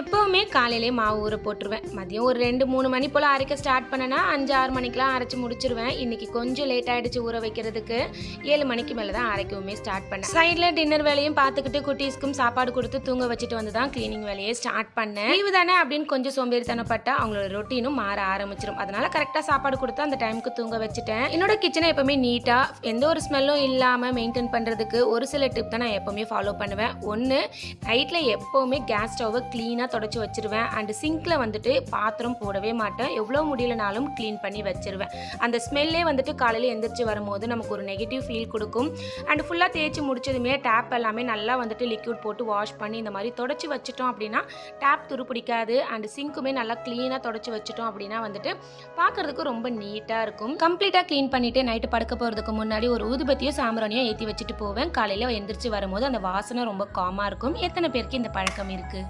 எப்போவுமே காலையிலே மாவு ஊற போட்டுருவேன். மதியம் ஒரு ரெண்டு மூணு மணி போல் அரைக்க ஸ்டார்ட் பண்ணனா அஞ்சு ஆறு மணிக்கெலாம் அரைச்சி முடிச்சிருவேன். இன்னைக்கு கொஞ்சம் லேட் ஆகிடுச்சு ஊற வைக்கிறதுக்கு. ஏழு மணிக்கு மேலே தான் அரைக்கவுமே ஸ்டார்ட் பண்ணேன். சைடில் டின்னர் வேலையும் பார்த்துக்கிட்டு குட்டீஸ்க்கும் சாப்பாடு கொடுத்து தூங்க வச்சுட்டு வந்து தான் க்ளீனிங் வேலையை ஸ்டார்ட் பண்ணேன். லீவு தானே அப்படின்னு கொஞ்சம் சோம்பேறித்தனப்பட்டா அவங்களோட ரொட்டீனும் மாற ஆரம்பிச்சிடும் அதனால கரெக்டாக சாப்பாடு கொடுத்து அந்த டைமுக்கு தூங்க வச்சுட்டேன். என்னோட கிச்சனை எப்பவுமே நீட்டாக எந்த ஒரு ஸ்மெல்லும் இல்லாமல் மெயின்டைன் பண்ணுறதுக்கு ஒரு சில டிப் தான் நான் எப்பவுமே ஃபாலோ பண்ணுவேன். ஒன்று நைட்டில் எப்போவுமே கேஸ் ஸ்டவ்வை க்ளீன் க்ளீனாக தொடச்சி வச்சிருவேன். அண்டு சிங்க்கில் வந்துட்டு பாத்திரம் போடவே மாட்டேன். எவ்வளோ முடியலனாலும் க்ளீன் பண்ணி வச்சிருவேன். அந்த ஸ்மெல்லே வந்துட்டு காலையில் எந்திரிச்சு வரும்போது நமக்கு ஒரு நெகட்டிவ் ஃபீல் கொடுக்கும். அண்டு ஃபுல்லாக தேய்ச்சி முடிச்சதுமே டேப் எல்லாமே நல்லா வந்துட்டு லிக்விட் போட்டு வாஷ் பண்ணி இந்த மாதிரி தொடச்சி வச்சிட்டோம் அப்படின்னா டேப் துரு பிடிக்காது அண்டு சிங்க்குமே நல்லா க்ளீனாக தொடச்சி வச்சிட்டோம் அப்படின்னா வந்துட்டு பார்க்கறதுக்கு ரொம்ப நீட்டாக இருக்கும். கம்ப்ளீட்டாக க்ளீன் பண்ணிவிட்டு நைட்டு படுக்க போகிறதுக்கு முன்னாடி ஒரு ஊதுபத்தியோ சாம்பிராணியோ ஏற்றி வச்சுட்டு போவேன். காலையில் எந்திரிச்சு வரும்போது அந்த வாசனை ரொம்ப காமாக இருக்கும். எத்தனை பேருக்கு இந்த பழக்கம் இருக்குது